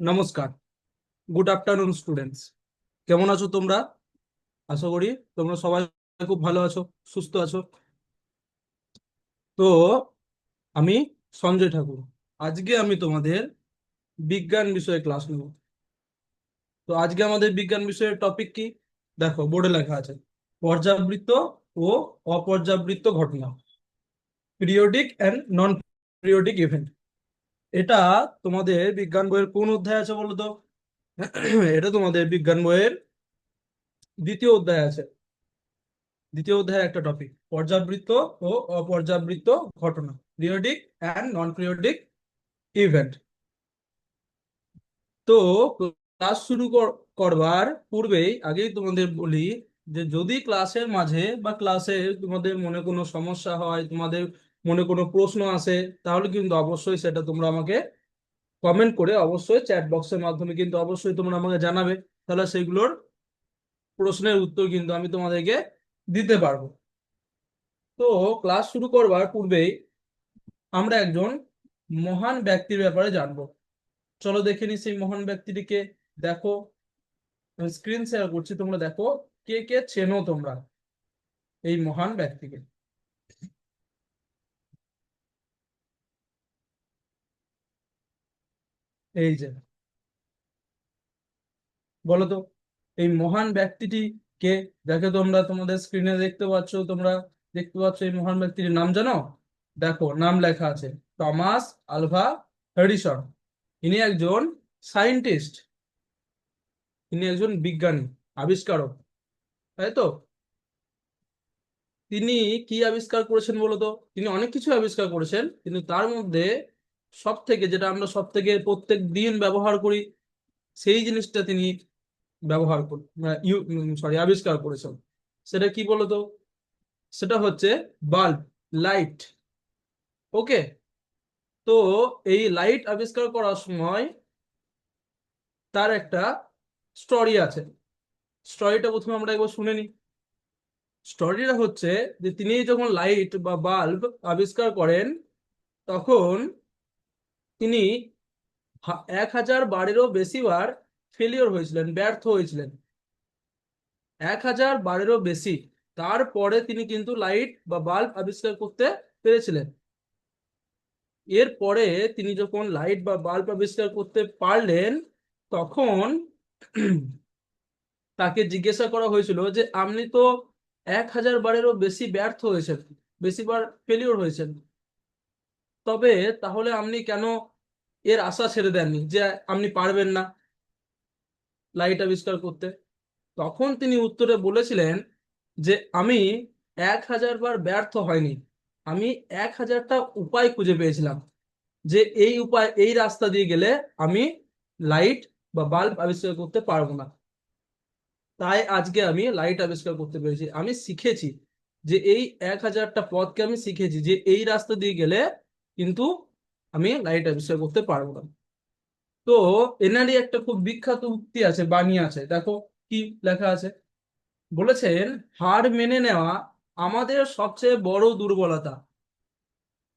নমস্কার। Good afternoon students কেমন আছো তোমরা? আশা করি তোমরা সবাই খুব ভালো আছো, সুস্থ আছো। তো আমি সঞ্জয় ঠাকুর। আজকে আমি তোমাদের বিজ্ঞান বিষয়ে ক্লাস নেব। তো আজকে আমাদের বিজ্ঞান বিষয়ের টপিক কি? দেখো, বোর্ডে লেখা আছে, পর্যাবৃত্ত ও অপর্যাবৃত্ত ঘটনা। Periodic and non periodic event এটা তোমাদের বিজ্ঞান বইয়ের কোন অধ্যায় আছে বলো তো এটা তোমাদের বিজ্ঞান বইয়ের দ্বিতীয় অধ্যায় আছে। দ্বিতীয় অধ্যায় একটা টপিক পর্যাবৃত্ত ও অপর্যাবৃত্ত ঘটনা periodic and non periodic event তো ক্লাস শুরু কর- করবার পূর্বেই আগেই তোমাদের বলি যে যদি ক্লাসের মাঝে বা ক্লাসে তোমাদের মনে কোনো সমস্যা হয়, তোমাদের মনে কোনো প্রশ্ন আসে তাহলে কিন্তু অবশ্যই সেটা তোমরা আমাকে কমেন্ট করে অবশ্যই চ্যাট বক্সের মাধ্যমে কিন্তু অবশ্যই তোমরা আমাকে জানাবে। তাহলে সেগুলোর প্রশ্নের উত্তর কিন্তু আমি তোমাদেরকে দিতে পারব। তো ক্লাস শুরু করবার পূর্বেই আমরা একজন মহান ব্যক্তির ব্যাপারে জানব। চলো দেখে নি সেই মহান ব্যক্তিটিকে। দেখো স্ক্রিন শেয়ার করছি, তোমরা দেখো কে কে চেনো তোমরা এই মহান ব্যক্তিকে। এই যে বলো তো এই মহান ব্যক্তিটি কে? দেখো তোমরা তোমাদের স্ক্রিনে দেখতে পাচ্ছ, তোমরা দেখতে পাচ্ছ এই মহান ব্যক্তির নাম জানো? দেখো, নাম লেখা আছে, টমাস আলভা এডিসন ইনি একজন সায়েন্টিস্ট। ইনি একজন বিজ্ঞানী, আবিষ্কারক, তাই তো? তিনি কি আবিষ্কার করেছেন বলতো? তিনি অনেক কিছু আবিষ্কার করেছেন, কিন্তু তার মধ্যে সব থেকে যেটা আমরা সব থেকে প্রত্যেক দিন ব্যবহার করি, সেই জিনিসটা তিনি ব্যবহার সরি আবিষ্কার করেছেন। সেটা কি বলতো? সেটা হচ্ছে বাল্ব লাইট ওকে তো এই লাইট আবিষ্কার করার সময় তার একটা স্টোরি আছে। স্টোরিটা প্রথমে আমরা একবার শুনে নিই। স্টোরিটা হচ্ছে যে তিনি যখন লাইট বা বাল্ব আবিষ্কার করেন, তখন তিনি এক হাজার বারেরও বেশি বার ফেলিওর হয়েছিলেন, ব্যর্থ হয়েছিলেন। এক হাজার বারেরও বেশি, তারপরে তিনি কিন্তু লাইট বা বাল্ব আবিষ্কার করতে পেরেছিলেন। এরপরে তিনি যখন লাইট বা বাল্ব আবিষ্কার করতে পারলেন, তখন তাকে জিজ্ঞাসা করা হয়েছিল যে, আপনি তো এক হাজার বারেরও বেশি ব্যর্থ হয়েছেন, বেশিবার ফেলিওর হয়েছেন। তবে তাহলে আপনি কেন এর আশা ছেড়ে দেননি যে আপনি পারবেন না লাইট আবিষ্কার করতে? তখন তিনি উত্তরে বলেছিলেন যে, আমি এক হাজার বার ব্যর্থ হয়নি। আমি এক হাজারটা উপায় খুঁজে পেয়েছিলাম যে এই উপায়, এই রাস্তা দিয়ে গেলে আমি লাইট বা বাল্ব আবিষ্কার করতে পারব না। তাই আজকে আমি লাইট আবিষ্কার করতে পেরেছি। আমি শিখেছি যে এই এক হাজারটা পথকে আমি শিখেছি যে এই রাস্তা দিয়ে গেলে কিন্তু আমি লাইট আবিষ্কার করতে পারব না। তো এনারই একটা খুব বিখ্যাত উক্তি আছে, বাণী আছে। দেখো কি লেখা আছে? বলেছেন, হার মেনে নেওয়া আমাদের সবচেয়ে বড় দুর্বলতা।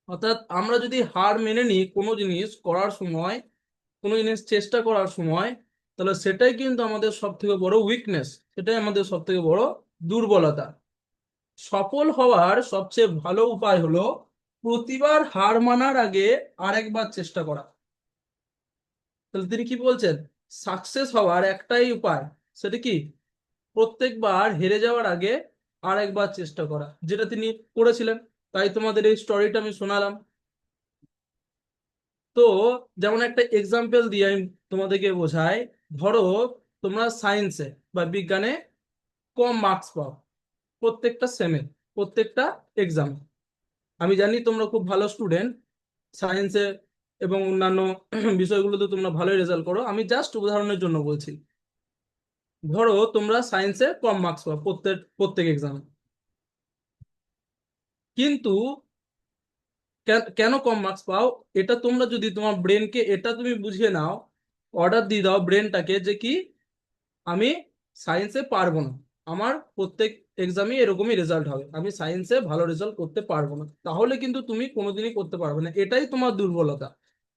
অর্থাৎ আমরা যদি হার মেনে নিই কোনো জিনিস করার সময়, কোনো জিনিস চেষ্টা করার সময়, তাহলে সেটাই কিন্তু আমাদের সব থেকে বড় উইকনেস সেটাই আমাদের সব থেকে বড় দুর্বলতা। সফল হওয়ার সবচেয়ে ভালো উপায় হলো প্রতিবার হার মানার আগে আরেকবার চেষ্টা করা। তাহলে তিনি কি বলছেন? সাকসেস হওয়ার একটাই উপায়, সেটা কি? প্রত্যেকবার হেরে যাওয়ার আগে আরেকবার চেষ্টা করা, যেটা তিনি করেছিলেন। তাই তোমাদের এই স্টোরিটা আমি শোনালাম। তো যেমন একটা এক্সাম্পল দিয়ে আমি তোমাদেরকে বোঝাই, ধরো তোমরা সায়েন্সে বা বিজ্ঞানে কম মার্কস পাও প্রত্যেকটা সেমে প্রত্যেকটা এক্সামে আমি জানি তোমরা খুব ভালো স্টুডেন্ট সায়েন্সে এবং অন্যান্য বিষয়গুলোতে তোমরা ভালোই রেজাল্ট করো। আমি জাস্ট উদাহরণের জন্য বলছি। ধরো তোমরা সায়েন্সে কম মার্কস পাও প্রত্যেক প্রত্যেক এক্সামে কিন্তু কেন- কম মার্কস পাও? এটা তোমরা যদি তোমার ব্রেনকে এটা তুমি বুঝিয়ে নাও অর্ডার দিয়ে দাও ব্রেনটাকে যে কি, আমি সায়েন্সে পারব না। আমার প্রত্যেক এক্সামে এরকমই রেজাল্ট হবে। আমি সায়েন্সে ভালো রেজাল্ট করতে পারব না। তাহলে কিন্তু তুমি কোনোদিনই করতে পারবে না। এটাই তোমার দুর্বলতা।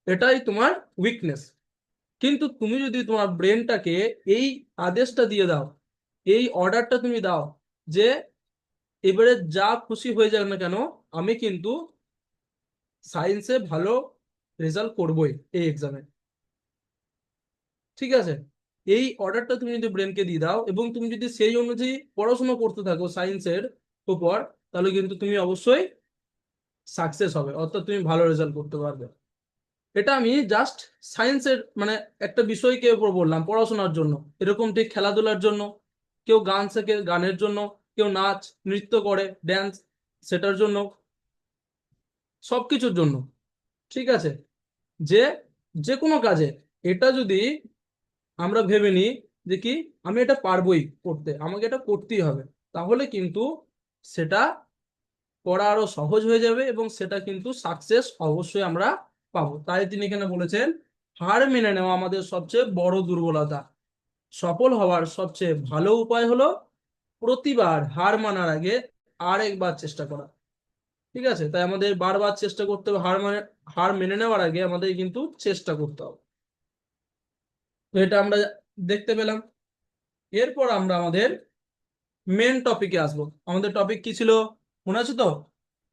এটাই তোমার উইকনেস কিন্তু তুমি যদি তোমার ব্রেনটাকে এই আদেশটা দিয়ে দাও, এই অর্ডারটা তুমি দাও যে এবারে যা খুশি হয়ে যাক না কেন, আমি কিন্তু সায়েন্সে ভালো রেজাল্ট করবই এই এক্সামে ঠিক আছে? এই অর্ডারটা তুমি যদি ব্রেনকে দিয়ে দাও এবং তুমি যদি সেই অনুযায়ী পড়াশোনা করতে থাকো সায়েন্সের উপর, তাহলে কিন্তু তুমি অবশ্যই সাকসেস হবে, অর্থাৎ তুমি ভালো রেজাল্ট করতে পারবে। এটা আমি জাস্ট সায়েন্সের মানে একটা বিষয়কে উপর বললাম, পড়াশোনার জন্য। এরকম ঠিক খেলাধুলার জন্য, কেউ গান শেখে গানের জন্য, কেউ নাচ, নৃত্য করে ড্যান্স সেটার জন্য সব কিছুর জন্য। ঠিক আছে? যে যে কোনো কাজে এটা যদি আমরা ভেবে নিই যে কি আমি এটা পারবোই করতে, আমাকে এটা করতেই হবে। তাহলে কিন্তু সেটা করা আরও সহজ হয়ে যাবে এবং সেটা কিন্তু সাকসেস অবশ্যই আমরা পাবো। তাই তিনি এখানে বলেছেন, হার মেনে নেওয়া আমাদের সবচেয়ে বড় দুর্বলতা। সফল হওয়ার সবচেয়ে ভালো উপায় হলো প্রতিবার হার মানার আগে আর একবার চেষ্টা করা। ঠিক আছে? তাই আমাদের বারবার চেষ্টা করতে হবে, হার মানে হার মেনে নেওয়ার আগে আমাদের কিন্তু চেষ্টা করতে হবে। তো এটা আমরা দেখতে পেলাম। এরপর আমরা আমাদের মেন টপিকে আসব। আমাদের টপিক কি ছিল? মনে আছে তো?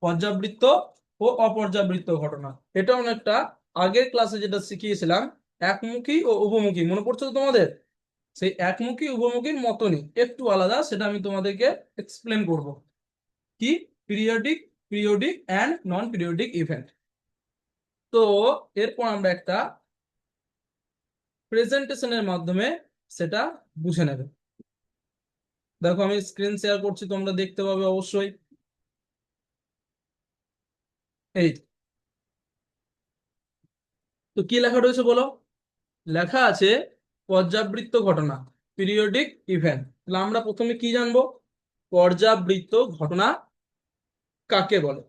পর্যাবৃত্ত ও অপর্যাবৃত্ত ঘটনা। এটা অনেকটা আগের ক্লাসে যেটা শিখিয়েছিলাম, একমুখী ও উপমুখী। মনে পড়ছে তো তোমাদের? সেই একমুখী উপমুখীর মতনই। একটু আলাদা, সেটা আমি তোমাদেরকে এক্সপ্লেন করব। কি? Periodic periodic and non periodic event তো এরপর আমরা একটা প্রেজেন্টেশনের মাধ্যমে সেটা বুঝে নেবে। দেখো আমি স্ক্রিন শেয়ার করছি, তোমরা দেখতে পাবে অবশ্যই। এই তো কি লেখা রয়েছে বলো? লেখা আছে, পর্যাবৃত্ত ঘটনা পিরিয়ডিক ইভেন্ট তাহলে আমরা প্রথমে কি জানব? পর্যাবৃত্ত ঘটনা কাকে বলে?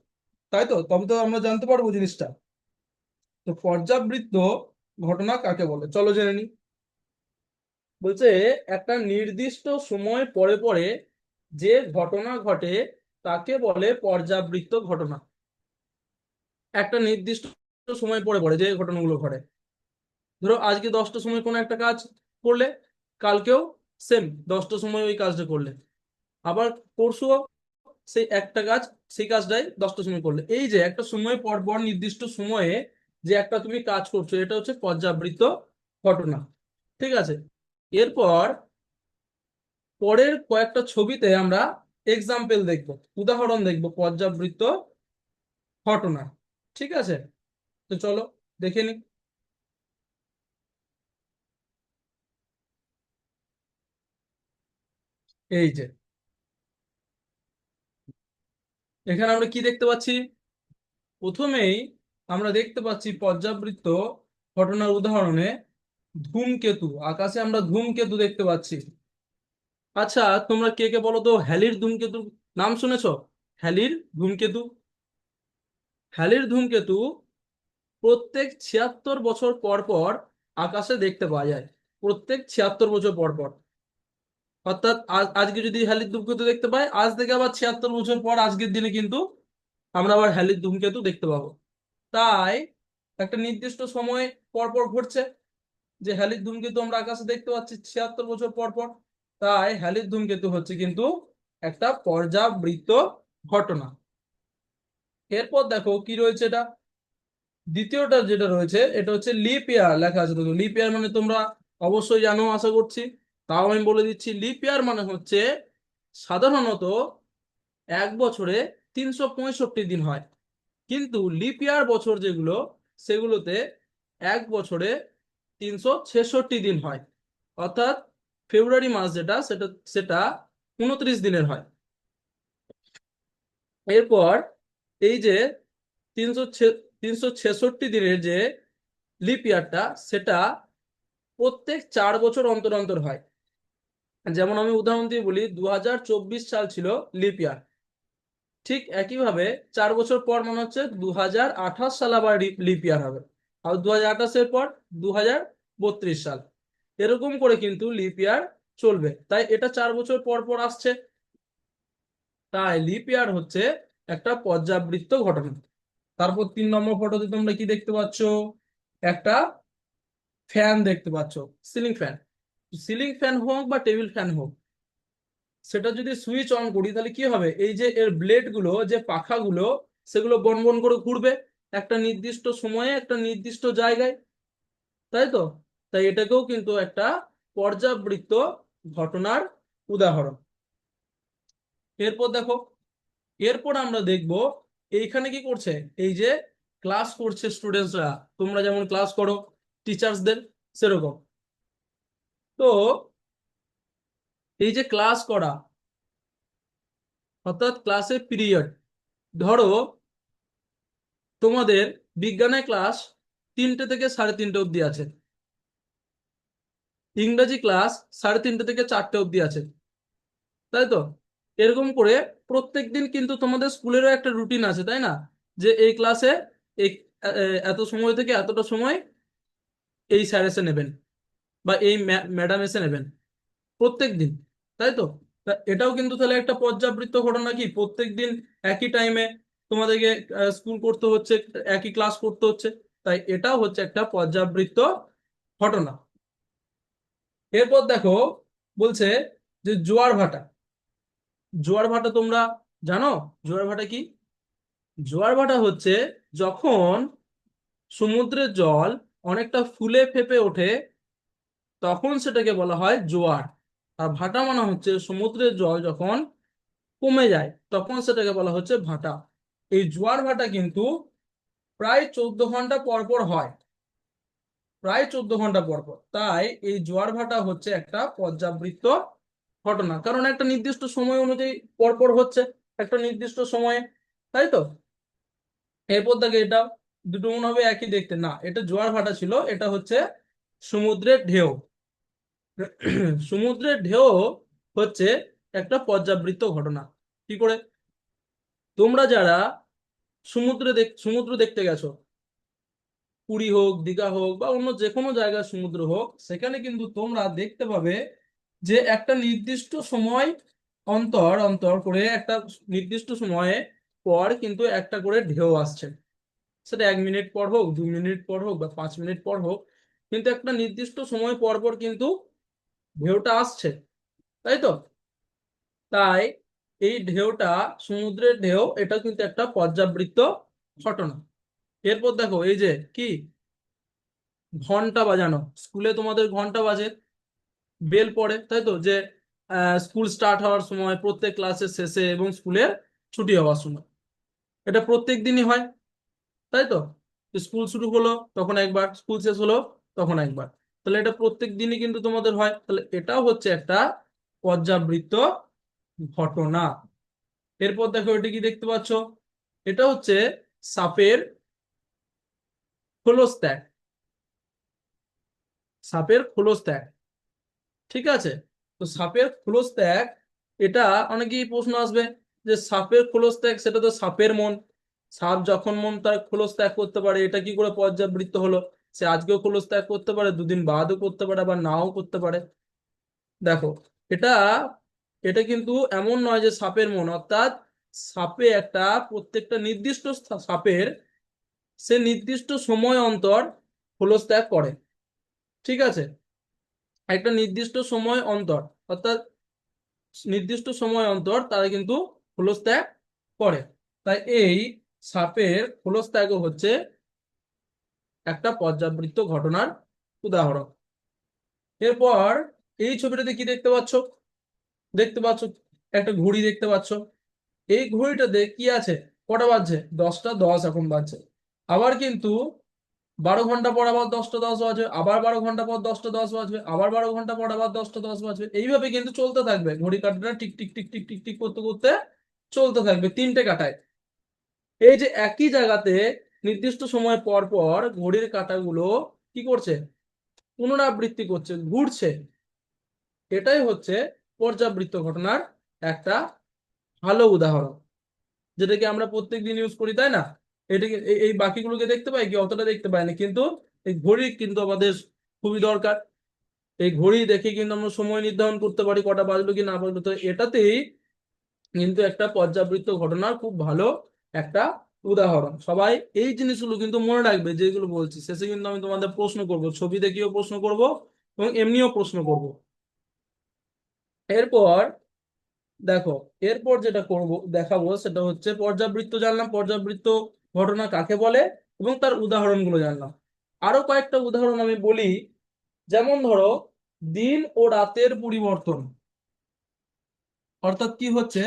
তাই তো? তবে তো আমরা জানতে পারব জিনিসটা। তো পর্যাবৃত্ত ঘটনা কাকে বলে? চলো জেনে নিই বলছে, একটা নির্দিষ্ট সময় পরে পরে যে ঘটনা ঘটে, তাকে বলে পর্যাবৃত্ত ঘটনা। একটা নির্দিষ্ট সময় পরে পরে যে ঘটনাগুলো ঘটে। ধরো, আজকে দশটার সময় কোনো একটা কাজ করলে, কালকেও সেম দশটার সময় ওই কাজটা করলে। আবার পরশুও সেই একটা কাজ, সেই কাজটাই দশটার সময় করলে। এই যে, একটা সময় পর পর নির্দিষ্ট সময়ে যে একটা তুমি কাজ করছ, এটা হচ্ছে পর্যাবৃত্ত ঘটনা। ঠিক আছে? এরপর পরের কয়েকটা ছবিতে আমরা এক্সাম্পল দেখব, উদাহরণ দেখব পর্যাবৃত্ত ঘটনা। ঠিক আছে? তো চলো, দেখে নি এই যে। এখানে আমরা কি দেখতে পাচ্ছি? প্রথমেই আমরা দেখতে পাচ্ছি পর্যাবৃত্ত ঘটনার উদাহরণে ধূমকেতু। আকাশে আমরা ধূমকেতু দেখতে পাচ্ছি। আচ্ছা তোমরা কে কে বলো তো? হ্যালির ধূমকেতু নাম শুনেছ? হ্যালির ধূমকেতু। হ্যালির ধূমকেতু প্রত্যেক ছিয়াত্তর বছর পর পর আকাশে দেখতে পাওয়া যায়। প্রত্যেক ছিয়াত্তর বছর পর পর। অর্থাৎ আজকে যদি হ্যালির ধূমকেতু দেখতে পাই, আজ থেকে আবার ছিয়াত্তর বছর পর আজকের দিনে কিন্তু আমরা আবার হ্যালির ধূমকেতু দেখতে পাবো। তাই একটা নির্দিষ্ট সময় পর পর ঘটছে। যে হ্যালির ধূমকেতু আমরা আকাশে দেখতে পাচ্ছি ছিয়াত্তর বছর পর পর তাই হ্যালির ধূমকেতু হচ্ছে কিন্তু একটা পর্যাবৃত্ত ঘটনা। এরপর দেখো কি রয়েছে এটা? দ্বিতীয়টা যেটা রয়েছে, এটা হচ্ছে লিপ ইয়ার লেখা আছে দেখো। লিপ ইয়ার মানে তোমরা অবশ্যই জানো, আশা করছি। তাও আমি বলে দিচ্ছি, লিপ ইয়ার মানে হচ্ছে সাধারণত এক বছরে তিনশো পঁয়ষট্টি দিন হয়। কিন্তু লিপিয়ার বছর যেগুলো, সেগুলোতে এক বছরে তিনশো ছেষট্টি দিন হয়। অর্থাৎ ফেব্রুয়ারি মাস যেটা, সেটা সেটা উনত্রিশ দিনের হয়। এরপর এই যে তিনশো তিনশো ছেষট্টি দিনের যে লিপ ইয়ারটা সেটা প্রত্যেক চার বছর অন্তর অন্তর হয়। যেমন আমি উদাহরণ দিয়ে বলি দু হাজার চব্বিশ সাল ছিল লিপ ইয়ার ঠিক একইভাবে চার বছর পর মনে হচ্ছে দু হাজার আঠাশ সাল আবার লিপ ইয়ার হবে। আর দু হাজার পর দু হাজার বত্রিশ সাল। এরকম করে কিন্তু লিপ ইয়ার চলবে। তাই এটা চার বছর পর পর আসছে। তাই লিপ ইয়ার হচ্ছে একটা পর্যাবৃত্ত ঘটনা। তারপর তিন নম্বর ফটোতে তোমরা কি দেখতে পাচ্ছ? একটা ফ্যান দেখতে পাচ্ছ। সিলিং ফ্যান সিলিং ফ্যান হোক বা টেবিল ফ্যান হোক সেটা যদি সুইচ অন করি, তাহলে কি হবে? এই যে এর ব্লেডগুলো, যে পাখাগুলো, সেগুলো বন বন করে ঘুরবে। একটা নির্দিষ্ট সময়ে, একটা নির্দিষ্ট জায়গায়। তাই তো? তাই এটাকেও কিন্তু একটা পর্যাবৃত্ত ঘটনার উদাহরণ। এরপর দেখো, এরপর আমরা দেখব, এইখানে কি করছে? এই যে ক্লাস করছে স্টুডেন্টসরা তোমরা যেমন ক্লাস করো টিচার্সদের সেরকম। তো এই যে ক্লাস করা, অর্থাৎ ক্লাসের পিরিয়ড ধরো তোমাদের বিজ্ঞানের ক্লাস তিনটে থেকে সাড়ে তিনটে অবধি আছে, ইংরাজি ক্লাস সাড়ে তিনটে থেকে চারটে অবধি আছে, তাই তো? এরকম করে প্রত্যেক দিন কিন্তু তোমাদের স্কুলেরও একটা রুটিন আছে, তাই না? যে এই ক্লাসে এত সময় থেকে এতটা সময় এই স্যার এসে নেবেন বা এই ম্যাডাম এসে নেবেন প্রত্যেক দিন। তাই তো? এটাও কিন্তু তাহলে একটা পর্যাবৃত্ত ঘটনা কি? প্রত্যেক দিন একই টাইমে তোমাদেরকে স্কুল করতে হচ্ছে, একই ক্লাস করতে হচ্ছে। তাই এটাও হচ্ছে একটা পর্যাবৃত্ত ঘটনা। এরপর দেখো, বলছে যে জোয়ার ভাটা। জোয়ার ভাটা তোমরা জানো? জোয়ার ভাটা কি? জোয়ার ভাটা হচ্ছে যখন সমুদ্রের জল অনেকটা ফুলে ফেপে ওঠে, তখন সেটাকে বলা হয় জোয়ার। আর ভাটা মানে হচ্ছে সমুদ্রের জল যখন কমে যায়, তখন সেটাকে বলা হচ্ছে ভাটা। এই জোয়ার ভাটা কিন্তু প্রায় চোদ্দ ঘণ্টা পর পর হয়। প্রায় চোদ্দ ঘণ্টা পর পর। তাই এই জোয়ার ভাটা হচ্ছে একটা পর্যাবৃত্ত ঘটনা। কারণ একটা নির্দিষ্ট সময় অনুযায়ী পর পর হচ্ছে, একটা নির্দিষ্ট সময়ে, তাই তো? এরপর দেখে এটা দুটো মনে হবে একই দেখতে। না, এটা জোয়ার ভাটা ছিল, এটা হচ্ছে সমুদ্রের ঢেউ। সমুদ্রের ঢেউ হচ্ছে একটা পর্যাবৃত্ত ঘটনা। কি করে? তোমরা যারা সমুদ্রে দেখ, সমুদ্র দেখতে গেছো, পুরী হোক, দীঘা হোক বা অন্য যে কোনো জায়গায় সমুদ্র হোক, সেখানে কিন্তু তোমরা দেখতে পাবে যে একটা নির্দিষ্ট সময় অন্তর অন্তর করে একটা নির্দিষ্ট সময়ে পর কিন্তু একটা করে ঢেউ আসছে। সেটা এক মিনিট পর হোক, দু মিনিট পর হোক বা পাঁচ মিনিট পর হোক, কিন্তু একটা নির্দিষ্ট সময় পর পর কিন্তু ঢেউটা আসছে, তাই তো? তাই এই ঢেউটা, সমুদ্রের ঢেউ, এটা কিন্তু একটা পর্যাবৃত্ত ঘটনা। এরপর দেখো, এই যে কি? ঘণ্টা বাজানো। স্কুলে তোমাদের ঘণ্টা বাজে, বেল পড়ে, তাই তো? যে স্কুল স্টার্ট হওয়ার সময়, প্রত্যেক ক্লাসের শেষে এবং স্কুলের ছুটি হওয়ার সময়। এটা প্রত্যেক দিনই হয়, তাই তো? স্কুল শুরু হলো, তখন একবার, স্কুল শেষ হলো, তখন একবার। তাহলে এটা প্রত্যেক দিনই কিন্তু তোমাদের হয়। তাহলে এটাও হচ্ছে একটা পর্যাবৃত্ত ঘটনা। এরপর দেখো এটা কি দেখতে পাচ্ছ? এটা হচ্ছে সাপের খোলস ত্যাগ সাপের খোলস ত্যাগ ঠিক আছে? তো সাপের খোলস ত্যাগ এটা অনেকেই প্রশ্ন আসবে যে সাপের খোলস ত্যাগ সেটা তো সাপের মন। সাপ যখন মন, তার খোলস ত্যাগ করতে পারে। এটা কি করে পর্যাবৃত্ত হলো? সে আজকেও খোলস ত্যাগ করতে পারে, দুদিন বাদও করতে পারে, আবার নাও করতে পারে। দেখো, এটা এটা কিন্তু এমন নয় যে সাপের মন, অর্থাৎ সাপে একটা প্রত্যেকটা নির্দিষ্ট সাপের সে নির্দিষ্ট সময় অন্তর খোলস ত্যাগ করে। ঠিক আছে? একটা নির্দিষ্ট সময় অন্তর, অর্থাৎ নির্দিষ্ট সময় অন্তর তারা কিন্তু খোলস ত্যাগ করে। তাই এই সাপের খোলস ত্যাগও হচ্ছে একটা পর্যাবৃত্ত ঘটনার উদাহরণ। এরপর এই ছবিটাতে কি দেখতে পাচ্ছ? দেখতে পাচ্ছ? একটা ঘড়ি দেখতে পাচ্ছ। এই ঘড়িটাতে কি আছে? কটা বাজছে? দশটা দশ এখন বাজছে। আবার কিন্তু বারো ঘণ্টা পর আবার দশটা দশ বাজবে, আবার বারো ঘণ্টা পর দশটা দশ বাজবে, আবার বারো ঘণ্টা পর আবার দশটা দশ বাজবে। এইভাবে কিন্তু চলতে থাকবে। ঘড়ি কাঁটাটা tick tick tick tick tick tick করতে করতে চলতে থাকবে তিনটে কাটায়। এই যে একই জায়গাতে নির্দিষ্ট সময় পর পর ঘড়ির কাঁটাগুলো কি করছে? পুনরাবৃত্তি করছে, ঘুরছে। এটাই হচ্ছে পর্যাবৃত্ত ঘটনার একটা ভালো উদাহরণ। যেটাকে আমরা প্রত্যেক দিন ইউজ করি, তাই না? এটাকে এই বাকিগুলোকে দেখতে পাই কি? অতটা দেখতে পাই না। কিন্তু এই ঘড়ি কিন্তু আমাদের খুবই দরকার। এই ঘড়ি দেখে কিন্তু আমরা সময় নির্ধারণ করতে পারি, কটা বাজলো কি না বাজলো। তো এটাতেই কিন্তু একটা পর্যাবৃত্ত ঘটনার খুব ভালো একটা উদাহরণ, সবাই এই জিনিসগুলো কিন্তু মনে রাখবে যেগুলো বলছি। শেষে কিন্তু আমি তোমাদের প্রশ্ন করব, ছবি দেখিয়েও প্রশ্ন করব এবং এমনিও প্রশ্ন করব। এরপর দেখো, এরপর যেটা করব, দেখাবো সেটা হচ্ছে পর্যাবৃত্ত জানলাম, পর্যাবৃত্ত ঘটনা কাকে বলে এবং তার উদাহরণগুলো জানলাম। আরও কয়েকটা উদাহরণ আমি বলি, যেমন ধরো দিন ও রাতের পরিবর্তন। অর্থাৎ কি হচ্ছে?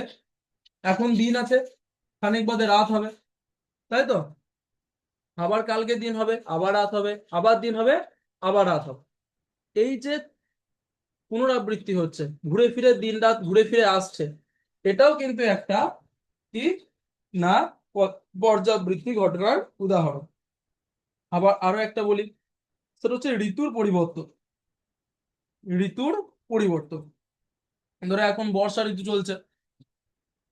এখন দিন আছে, খানিক বাদে রাত হবে। তাই তো? আবার কালকে দিন হবে, আবার রাত হবে, আবার দিন হবে, আবার রাত হবে। এই যে পুনরাবৃত্তি হচ্ছে, ঘুরে ফিরে দিন রাত ঘুরে ফিরে আসছে, এটাও কিন্তু একটা কি না পর্যাবৃত্তি ঘটনার উদাহরণ। আবার আরও একটা বলি, সেটা হচ্ছে ঋতুর পরিবর্তন। ঋতুর পরিবর্তন। ধরো এখন বর্ষা ঋতু চলছে,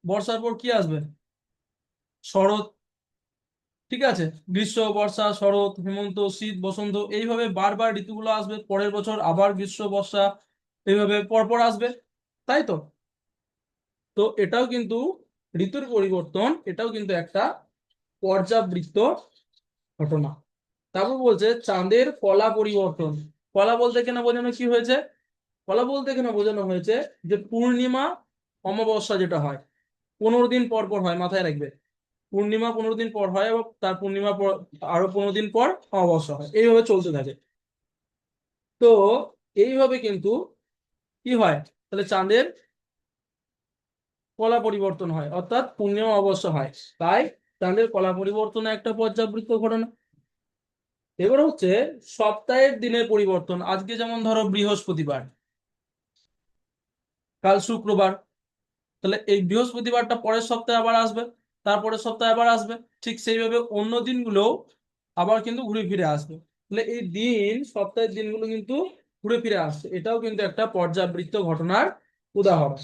বর্ষার পর কি আসবে? শরৎ ঠিক আছে? গ্রীষ্ম, বর্ষা, শরৎ, হেমন্ত, শীত, বসন্ত, এইভাবে বারবার ঋতুগুলো আসবে, পরের বছর আবার গ্রীষ্ম, বর্ষা, এইভাবে পরপর আসবে, তাই তো? তো এটাও কিন্তু ঋতুর পরিবর্তন, এটাও কিন্তু একটা পর্যাবৃত্ত ঘটনা। তারপর বলছে, চাঁদের কলা পরিবর্তন। কলা বলতে কেন বোঝানো কি হয়েছে? কলা বলতে কেন বোঝানো হয়েছে? যে পূর্ণিমা অমাবস্যা যেটা হয়, পনেরো দিন পর পর হয়, মাথায় রাখবে। পূর্ণিমা পনেরো দিন পর হয় এবং তার পূর্ণিমা পর আরও পনেরো দিন পর অমাবস্যা হয়। এইভাবে চলতে থাকে। তো এইভাবে কিন্তু কি হয়? তাহলে চাঁদের কলা পরিবর্তন হয়, অর্থাৎ পূর্ণিমা অবশ্য হয়। তাই চাঁদের কলা পরিবর্তন একটা পর্যাবৃত্ত ঘটনা। এবার হচ্ছে সপ্তাহের দিনের পরিবর্তন। আজকে যেমন ধরো বৃহস্পতিবার, কাল শুক্রবার, তাহলে এই বৃহস্পতিবারটা পরের সপ্তাহে আবার আসবে। তারপরের সপ্তাহে আবার আসবে। ঠিক সেইভাবে অন্য দিনগুলো আবার কিন্তু ঘুরে ফিরে আসবে। তাহলে এই দিন, সপ্তাহের দিনগুলো কিন্তু ঘুরে ফিরে আসছে। এটাও কিন্তু একটা পর্যাবৃত্ত ঘটনার উদাহরণ।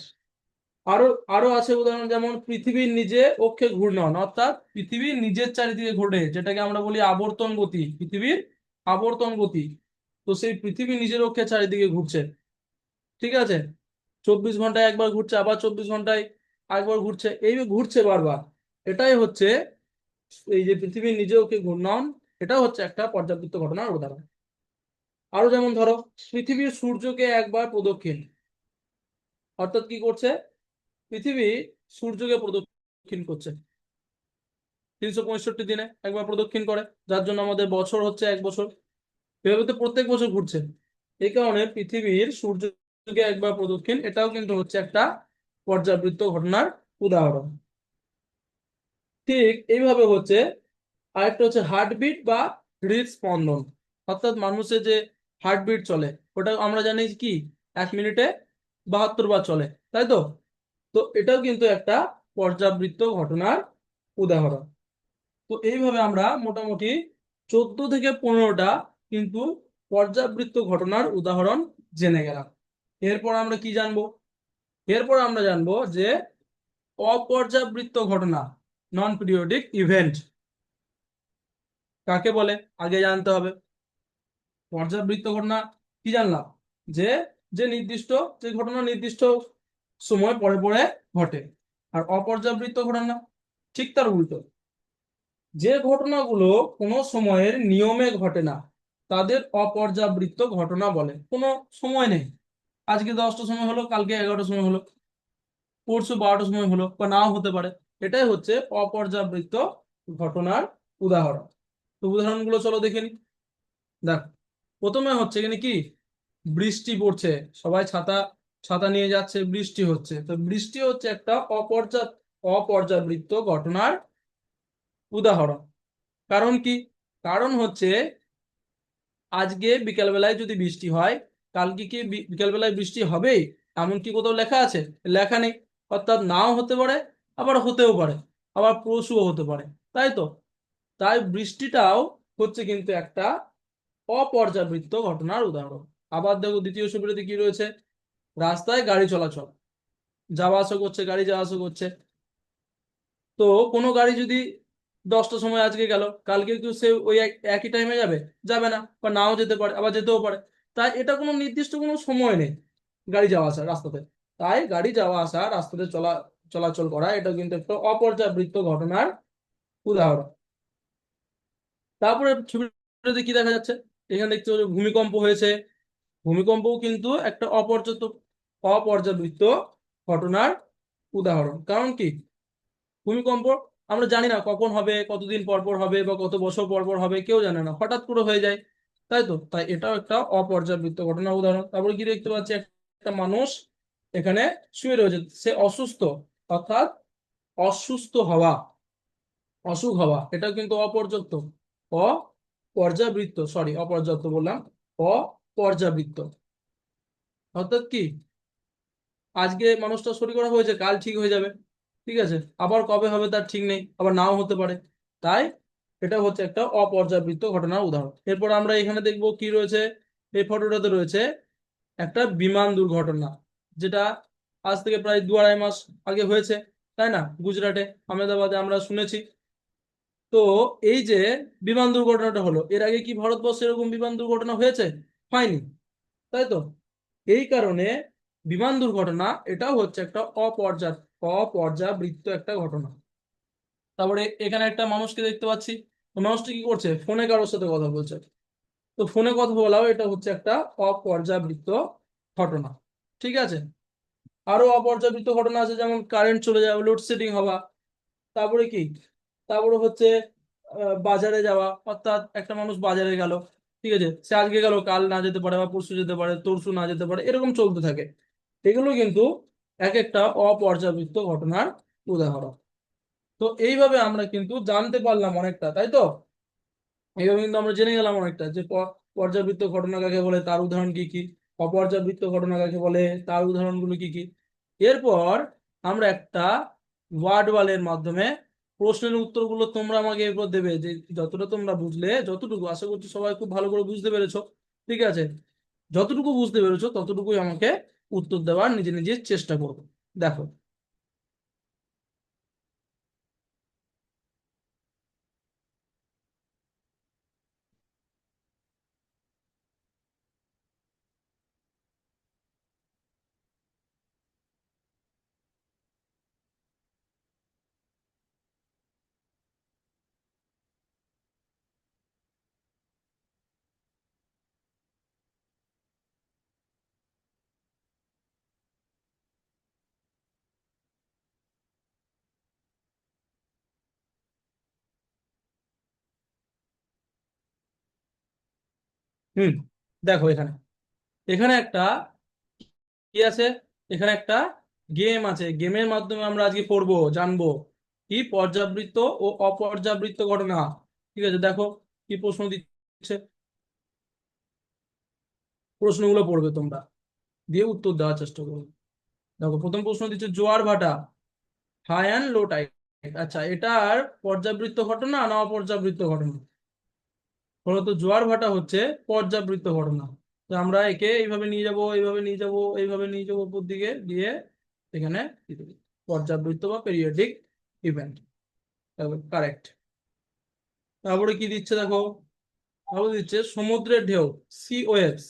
আরও আরও আছে উদাহরণ যেমন পৃথিবীর নিজে অক্ষে ঘূর্ণন, অর্থাৎ পৃথিবীর নিজের চারিদিকে ঘোরে, যেটাকে আমরা বলি আবর্তন গতি, পৃথিবীর আবর্তন গতি। তো সেই পৃথিবী নিজের অক্ষে চারিদিকে ঘুরছে। ঠিক আছে? চব্বিশ ঘন্টায় একবার ঘুরছে, আবার চব্বিশ ঘন্টায় একবার ঘুরছে, এই ঘুরছে বারবার। এটাই হচ্ছে এই যে পৃথিবীর নিজে অক্ষে ঘূর্ণন, এটাও হচ্ছে একটা পর্যাবৃত্ত ঘটনার উদাহরণ। আরও যেমন ধরো, পৃথিবীর সূর্যকে একবার প্রদক্ষিণ। অর্থাৎ কি করছে? পৃথিবী সূর্যকে প্রদক্ষিণ করছে। তিনশো পঁয়ষট্টি দিনে একবার প্রদক্ষিণ করে, যার জন্য আমাদের বছর হচ্ছে এক বছর। এভাবে তো প্রত্যেক বছর ঘুরছে। এই কারণে পৃথিবীর সূর্যকে একবার প্রদক্ষিণ, এটাও কিন্তু হচ্ছে একটা পর্যাবৃত্ত ঘটনার উদাহরণ। ঠিক এইভাবে হচ্ছে আরেকটা হচ্ছে হার্টবিট বা হৃদস্পন্দন অর্থাৎ মানুষের যে হার্টবিট চলে, ওটা আমরা জানি কি? এক মিনিটে বাহাত্তর বার চলে, তাই তো? তো এটাও কিন্তু একটা পর্যাবৃত্ত ঘটনার উদাহরণ। তো এইভাবে আমরা মোটামুটি চোদ্দ থেকে পনেরোটা কিন্তু পর্যাবৃত্ত ঘটনার উদাহরণ জেনে গেলাম। এরপর আমরা কি জানব? এরপর আমরা জানব যে অপর্যাবৃত্ত ঘটনা নন পিরিয়ডিক ইভেন্ট কাকে বলে? আগে জানতে হবে। পর্যাবৃত্ত ঘটনা কি জানলাম? যে যে নির্দিষ্ট, যে ঘটনা নির্দিষ্ট সময় পরে পরে ঘটে। আর অপর্যাবৃত্ত ঘটনা ঠিক তার উল্টো। যে ঘটনাগুলো কোনো সময়ের নিয়মে ঘটে না, তাদের অপর্যাবৃত্ত ঘটনা বলে। কোনো সময় নেই। আজকে দশটার সময় হলো, কালকে এগারোটার সময় হলো, পরশু বারোটার সময় হলো, বা নাও হতে পারে। এটাই হচ্ছে অপর্যাবৃত্ত ঘটনার উদাহরণ। তো উদাহরণগুলো চলো দেখে নি। দেখ, প্রথমে হচ্ছে এখানে কি? বৃষ্টি পড়ছে, সবাই ছাতা ছাতা নিয়ে যাচ্ছে, বৃষ্টি হচ্ছে। তো বৃষ্টি হচ্ছে একটা অপর্যা, অপর্যাবৃত্ত ঘটনার উদাহরণ। কারণ কি? কারণ হচ্ছে আজকে বিকালবেলায় যদি বৃষ্টি হয় কালকে কি বিকালবেলায় বৃষ্টি হবে এমন কি কোথাও লেখা আছে? লেখা নেই। অর্থাৎ নাও হতে পারে আবার হতেও পারে, আবার পরশুও হতে পারে, তাই তো? তাই বৃষ্টিটাও হচ্ছে কিন্তু একটা অপর্যাবৃত্ত ঘটনার উদাহরণ। আবার দেখো দ্বিতীয় ছবিটাতে কি রয়েছে? রাস্তায় গাড়ি চলাচল, যাওয়া আসা করছে, গাড়ি যাওয়া আসা করছে। তো কোনো গাড়ি যদি দশটার সময় আজকে গেল, কালকে কি সে ওই এক- একই টাইমে যাবে যাবে না, বা নাও যেতে পারে, আবার যেতেও পারে। তাই এটা কোনো নির্দিষ্ট কোনো সময় নেই গাড়ি যাওয়া আসা রাস্তাতে। তাই গাড়ি যাওয়া আসা রাস্তাতে চলা চলাচল করা এটা কিন্তু একটা অপর্যাবৃত্ত ঘটনার উদাহরণ। তারপরে ছবিটাতে কি দেখা যাচ্ছে? এখানে দেখতে পাচ্ছ ভূমিকম্প হয়েছে। ভূমিকম্পও কিন্তু একটা অপর্যাপ্ত, অপর্যাবৃত্ত ঘটনার উদাহরণ। কারণ কি? ভূমিকম্প আমরা জানি না কখন হবে, কতদিন পর পর হবে বা কত বছর পর পর হবে, কেউ জানে না। হঠাৎ করে হয়ে যায়, তাই তো? তাই এটাও একটা অপর্যাবৃত্ত ঘটনার উদাহরণ। তারপরে কি দেখতে পাচ্ছি? একটা মানুষ এখানে শুয়ে রয়েছে, সে অসুস্থ। অর্থাৎ অসুস্থ হওয়া, অসুখ হওয়া এটা কিন্তু অপর্যাপ্ত। অপর্যাবৃত্ত সরি অপর্যাপ্ত বললাম। অপর্যাবৃত্ত। অর্থাৎ কি? আজকে মানুষটা শরীর খারাপ হয়েছে, কাল ঠিক হয়ে যাবে। ঠিক আছে? আবার কবে হবে তার ঠিক নেই, আবার নাও হতে পারে। তাই এটা হচ্ছে একটা অপর্যাবৃত্ত ঘটনার উদাহরণ। এরপর আমরা এখানে দেখব কি রয়েছে। এই ফটোটাতে রয়েছে একটা বিমান দুর্ঘটনা, যেটা আজ থেকে প্রায় দু আড়াই মাস আগে হয়েছে, তাই না? গুজরাটে, আহমেদাবাদে আমরা শুনেছি। তো এই যে বিমান দুর্ঘটনাটা হলো, এর আগে কি ভারতবর্ষে এরকম বিমান দুর্ঘটনা হয়েছে? হয়নি, তাই তো? এই কারণে বিমান দুর্ঘটনা, এটাও হচ্ছে একটা অপর্যা অপর্যাবৃত্ত একটা ঘটনা। তারপরে এখানে একটা মানুষকে দেখতে পাচ্ছি। মানুষটি কি করছে? ফোনে কারোর সাথে কথা বলছে। তো ফোনে কথা বলাও এটা হচ্ছে একটা অপর্যাবৃত্ত ঘটনা, ঠিক আছে? আরও অপর্যাবৃত্ত ঘটনা আছে, যেমন কারেন্ট চলে যাওয়া লোডশেডিং হওয়া, তারপরে কি? তারপরে হচ্ছে বাজারে যাওয়া, অর্থাৎ একটা মানুষ বাজারে গেল, ঠিক আছে? সে আজকে গেল, কাল না যেতে পারে বা পরশু যেতে পারে, তরশু না যেতে পারে, এরকম চলতে থাকে। এগুলো কিন্তু এক একটা অপর্যাবৃত্ত ঘটনার উদাহরণ। তো এইভাবে আমরা কিন্তু জানতে পারলাম অনেকটা, তাই তো? এইভাবে কিন্তু আমরা জেনে গেলাম অনেকটা যে পর্যাবৃত্ত ঘটনা কাকে বলে, তার উদাহরণ কি কি? অপর্যাবৃত্ত ঘটনা কাকে বলে? তার উদাহরণগুলো কি কি? এরপর আমরা একটা ওয়ার্ড ওয়ালের মাধ্যমে প্রশ্নের উত্তরগুলো তোমরা আমাকে এরপর দেবে। যে যতটা তোমরা বুঝলে, যতটুকু, আশা করছি সবাই খুব ভালো করে বুঝতে পেরেছ। ঠিক আছে? যতটুকু বুঝতে পেরেছ, ততটুকুই আমাকে উত্তর দেওয়ার নিজে নিজে চেষ্টা করব। দেখো হুম, দেখো এখানে। এখানে একটা কি আছে? এখানে একটা গেম আছে। গেমের মাধ্যমে আমরা আজকে পড়ব, জানব কি পর্যাবৃত্ত ও অপর্যাবৃত্ত ঘটনা। ঠিক আছে, দেখো কি প্রশ্ন দিচ্ছে। প্রশ্নগুলো পড়বে তোমরা। দিয়ে উত্তর দেওয়ার চেষ্টা করবে দেখো, প্রথম প্রশ্ন দিচ্ছে, জোয়ার ভাটা হাই অ্যান্ড লো টাইড আচ্ছা এটার পর্যাবৃত্ত ঘটনা না অপর্যাবৃত্ত ঘটনা? ফলত জোয়ার ভাটা হচ্ছে পর্যাবৃত্ত ঘটনা। তো আমরা একে এইভাবে নিয়ে যাব, এইভাবে নিয়ে যাব, এইভাবে নিয়ে যাব উপর দিকে দিয়ে এখানে পর্যাবৃত্ত বা পেরিয়ডিক ইভেন্ট কারেক্ট তারপরে কি দিচ্ছে দেখো? তারপরে দিচ্ছে সমুদ্রের ঢেউ সি ওয়েভস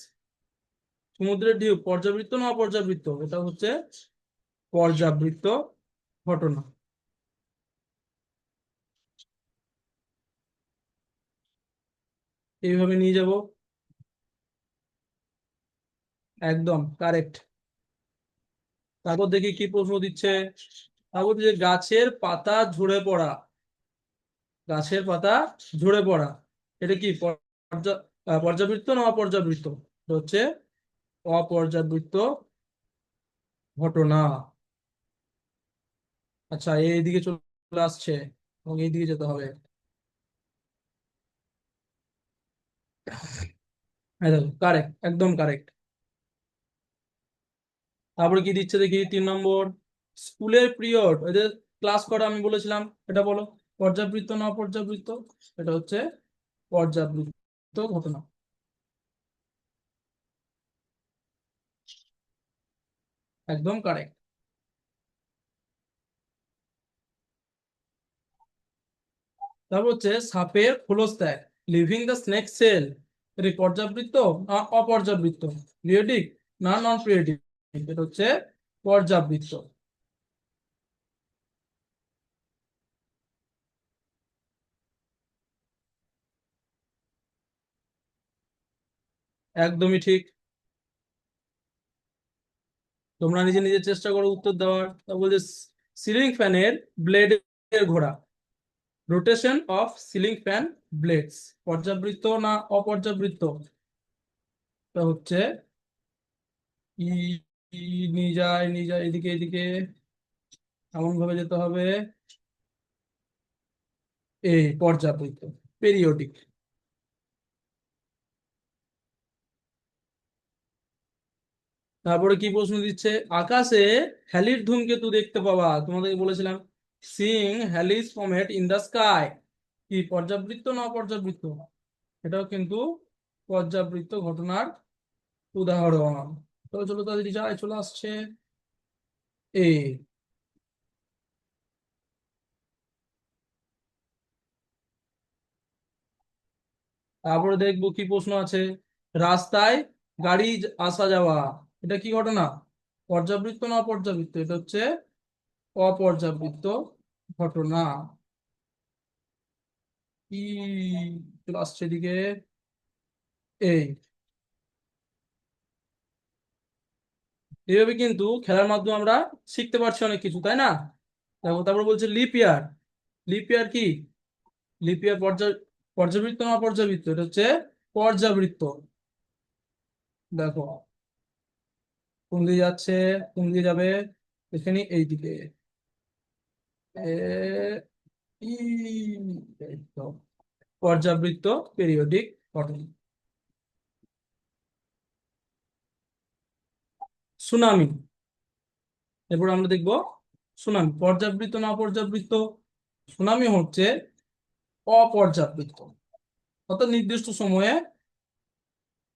সমুদ্রের ঢেউ, পর্যাবৃত্ত না অপর্যাবৃত্ত? এটা হচ্ছে পর্যাবৃত্ত ঘটনা। এইভাবে নিয়ে যাব। একদম কারেক্ট তারপর দেখি কি প্রশ্ন দিচ্ছে। তারপর যে গাছের পাতা ঝরে পড়া, গাছের পাতা ঝরে পড়া, এটা কি পর্যা- পর্যাবৃত্ত না অপর্যাবৃত্ত? হচ্ছে অপর্যাবৃত্ত ঘটনা। আচ্ছা এইদিকে চলে আসছে এবং এইদিকে যেতে হবে। কারেক্ট একদম কারেক্ট তারপরে কি দিচ্ছে দেখি, তিন নম্বর, স্কুলের পিরিয়ড ওই যে ক্লাস করা আমি বলেছিলাম, এটা বলো, পর্যাবৃত্ত না অপর্যাবৃত্ত এটা হচ্ছে পর্যাবৃত্ত ঘটনা। একদম কারেক্ট তারপর হচ্ছে সাপের খোলস ত্যাগ। লিভিং দ্য স্নেক সেল এটা পর্যাবৃত্ত না অপর্যাবৃত্ত? পিরিয়ডিক না নন পিরিয়ডিক এটা হচ্ছে পর্যাবৃত্ত। একদমই ঠিক। তোমরা নিজে নিজে চেষ্টা করো উত্তর দেওয়ার। তা বলছে সিলিং ফ্যানের ব্লেডের ঘোরা rotation of ceiling fan blades পর্যাবৃত্ত না অপর্যাবৃত্ত? হচ্ছে এদিকে এদিকে। এমন ভাবে যেতে হবে। এই পর্যাবৃত্ত পেরিওডিক তারপরে কি প্রশ্ন দিচ্ছে? আকাশে হ্যালির ধূমকেতু দেখতে পাওয়া তোমাদেরকে বলেছিলাম Singh Halley's comet in the sky কি? পর্যাবৃত্ত, না অপর্যাবৃত্ত? এটাও কিন্তু পর্যাবৃত্ত ঘটনার উদাহরণ। চলো চলো তাড়াতাড়ি যায়, চলে আসছে এ তারপরে দেখব কি প্রশ্ন আছে। রাস্তায় গাড়ি আসা যাওয়া, এটা কি ঘটনা? পর্যাবৃত্ত না অপর্যাবৃত্ত? এটা হচ্ছে অপর্যাবৃত্ত ঘটনা। কি চলে আসছে এদিকে এই এইভাবে কিন্তু খেলার মাধ্যমে আমরা শিখতে পারছি অনেক কিছু, তাই না? দেখো, তারপর বলছে লিপ ইয়ার লিপ কি? লিপ ইয়ার পর্যা, পর্যাবৃত্ত না অপর্যাবৃত্ত? এটা হচ্ছে পর্যাবৃত্ত। দেখো, কোন দিকে যাচ্ছে? কোন দিকে যাবে? এখানে এই দিকে। পর্যাবৃত্ত পেরিওডিক ঘটনা সুনামি। এরপর আমরা দেখব সুনামি। পর্যাবৃত্ত না অপর্যাবৃত্ত সুনামি হচ্ছে অপর্যাবৃত্ত। অর্থাৎ নির্দিষ্ট সময়ে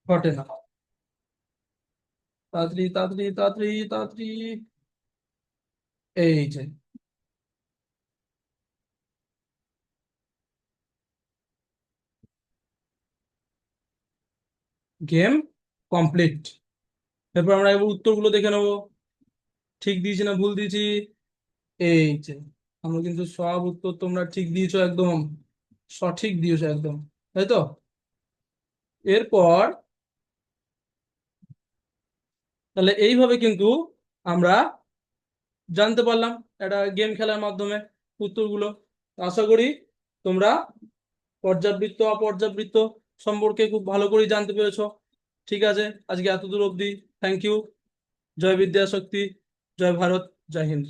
ঘটে না। তাড়াতাড়ি তাড়াতাড়ি তাড়াতাড়ি তাড়াতাড়ি। এই যে গেম কমপ্লিট এরপর আমরা এবার উত্তরগুলো দেখে নেব। ঠিক দিয়েছি না ভুল দিয়েছি? এই যে, আমরা কিন্তু সব উত্তর তোমরা ঠিক দিয়েছ একদম, সঠিক দিয়েছ একদম, তাই তো? এরপর তাহলে এইভাবে কিন্তু আমরা জানতে পারলাম একটা গেম খেলার মাধ্যমে উত্তরগুলো। আশা করি তোমরা পর্যাবৃত্ত, অপর্যাবৃত্ত সম্পর্কে খুব ভালো করে জানতে পেরেছ। ঠিক আছে, আজকে এতদূর অবধি থ্যাংক ইউ জয় বিদ্যাশক্তি জয় ভারত, জয় হিন্দ।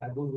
আর বলব